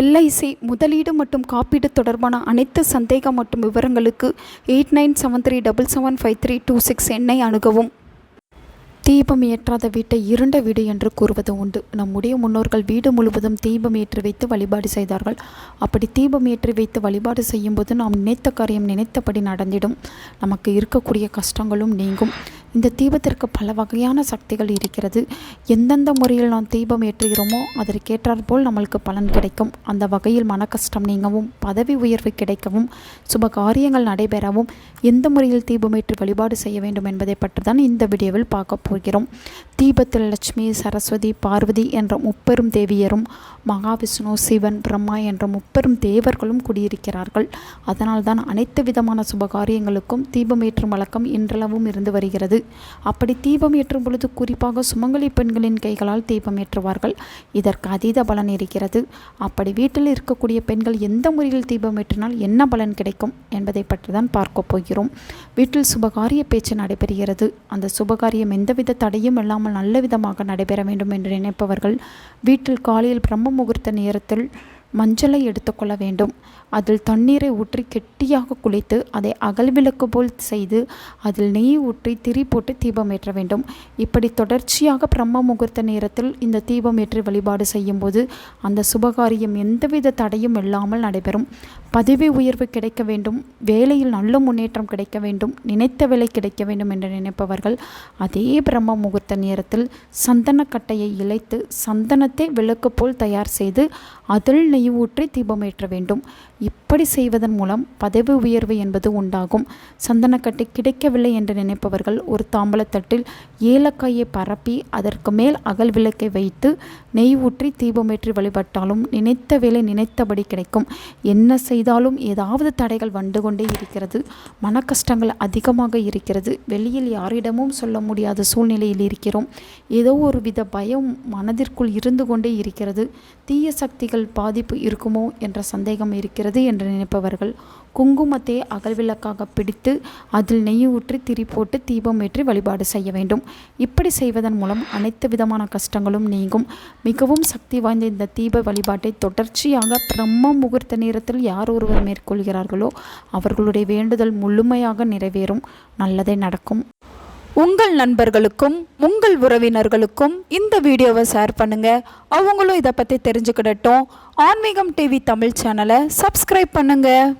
LIC முதலீடு மற்றும் காப்பீடு தொடர்பான அனைத்து சந்தேகம் மற்றும் விவரங்களுக்கு eight nine seven three double seven five three two six எண்ணை அணுகவும். தீபம் ஏற்றாத வீட்டை இருண்ட வீடு என்று கூறுவது உண்டு. நம்முடைய முன்னோர்கள் வீடு முழுவதும் தீபம் ஏற்றி வைத்து வழிபாடு செய்தார்கள். அப்படி தீபம் ஏற்றி வைத்து வழிபாடு செய்யும்போது நாம் நினைத்த காரியம் நினைத்தபடி நடந்திடும். நமக்கு இருக்கக்கூடிய கஷ்டங்களும் நீங்கும். இந்த தீபத்திற்கு பல வகையான சக்திகள் இருக்கிறது. எந்தெந்த முறையில் நாம் தீபம் ஏற்றுகிறோமோ அதற்கேற்றாற் போல் நம்மளுக்கு பலன் கிடைக்கும். அந்த வகையில் மன கஷ்டம் நீங்கவும் பதவி உயர்வு கிடைக்கவும் சுப காரியங்கள் நடைபெறவும் எந்த முறையில் தீபமேற்று வழிபாடு செய்ய வேண்டும் என்பதை பற்றி தான் இந்த வீடியோவில் பார்க்க போகிறோம். தீபத்தில் லட்சுமி சரஸ்வதி பார்வதி என்ற முப்பெரும் தேவியரும் மகாவிஷ்ணு சிவன் பிரம்மா என்ற முப்பெரும் தேவர்களும் குடியிருக்கிறார்கள். அதனால்தான் அனைத்து விதமான சுப காரியங்களுக்கும் தீபம் ஏற்றும் வழக்கம் இன்றளவும் இருந்து வருகிறது. அப்படி தீபம் ஏற்றும் பொழுது குறிப்பாக சுமங்கலி பெண்களின் கைகளால் தீபம் ஏற்றுவார்கள். இதற்கு அதீத பலன் இருக்கிறது. அப்படி வீட்டில் இருக்கக்கூடிய பெண்கள் எந்த முறையில் தீபம் ஏற்றினால் என்ன பலன் கிடைக்கும் என்பதை பற்றி தான் பார்க்க போகிறோம். வீட்டில் சுபகாரிய பேச்சு நடைபெறுகிறது. அந்த சுபகாரியம் எந்தவித தடையும் இல்லாமல் நல்ல விதமாக நடைபெற வேண்டும் என்று நினைப்பவர்கள் வீட்டில் காலையில் பிரம்ம முகூர்த்த நேரத்தில் மஞ்சளை எடுத்துக்கொள்ள வேண்டும். அதில் தண்ணீரை ஊற்றி கெட்டியாக குளித்து அதை அகல் விளக்கு போல் செய்து அதில் நெய் ஊற்றி திரி போட்டு தீபம் ஏற்ற வேண்டும். இப்படி தொடர்ச்சியாக பிரம்ம முகூர்த்த நேரத்தில் இந்த தீபம் ஏற்றி வழிபாடு செய்யும்போது அந்த சுபகாரியம் எந்தவித தடையும் இல்லாமல் நடைபெறும். பதவி உயர்வு கிடைக்க வேண்டும் வேலையில் நல்ல முன்னேற்றம் கிடைக்க வேண்டும் நினைத்த வேலை கிடைக்க வேண்டும் என்று நினைப்பவர்கள் அதே பிரம்ம முகூர்த்த நேரத்தில் சந்தனக்கட்டையை இழைத்து சந்தனத்தை விளக்கு போல் தயார் செய்து அதில் நெய் ஊற்றி தீபமேற்ற வேண்டும். இப்படி செய்வதன் மூலம் பதவி உயர்வு என்பது உண்டாகும். சந்தனக்கட்டை கிடைக்கவில்லை என்று நினைப்பவர்கள் ஒரு தாம்பலத்தட்டில் ஏலக்காயை பரப்பி அதற்கு மேல் அகல் விளக்கை வைத்து நெய் ஊற்றி தீபமேற்றி வழிபட்டாலும் நினைத்த வேலை நினைத்தபடி கிடைக்கும். என்ன செய்தாலும் ஏதாவது தடைகள் வந்து கொண்டே இருக்கிறது. மன கஷ்டங்கள் அதிகமாக இருக்கிறது. வெளியில் யாரிடமும் சொல்ல முடியாத சூழ்நிலையில் இருக்கிறோம். ஏதோ ஒரு வித பயம் மனதிற்குள் இருந்து கொண்டே இருக்கிறது. தீய சக்திகள் பாதிப்பு இருக்குமோ என்ற சந்தேகம் இருக்கிறது என்று நினைப்பவர்கள் குங்குமத்தை அகல்விளக்காக பிடித்து அதில் நெய் ஊற்றி திரி போட்டு தீபம் ஏற்றி வழிபாடு செய்ய வேண்டும். இப்படி செய்வதன் மூலம் அனைத்து விதமான கஷ்டங்களும் நீங்கும். மிகவும் சக்தி வாய்ந்த இந்த தீப வழிபாட்டை தொடர்ச்சியாக பிரம்ம முகூர்த்த நேரத்தில் யாரோ ஒருவர் மேற்கொள்கிறார்களோ அவர்களுடைய வேண்டுதல் முழுமையாக நிறைவேறும் நல்லதே நடக்கும். உங்கள் நண்பர்களுக்கும் உங்கள் உறவினர்களுக்கும் இந்த வீடியோவை ஷேர் பண்ணுங்க. அவங்களும் இதை பற்றி தெரிஞ்சுக்கிடட்டும். ஆன்மீகம் டிவி தமிழ் சேனலை சப்ஸ்கிரைப் பண்ணுங்கள்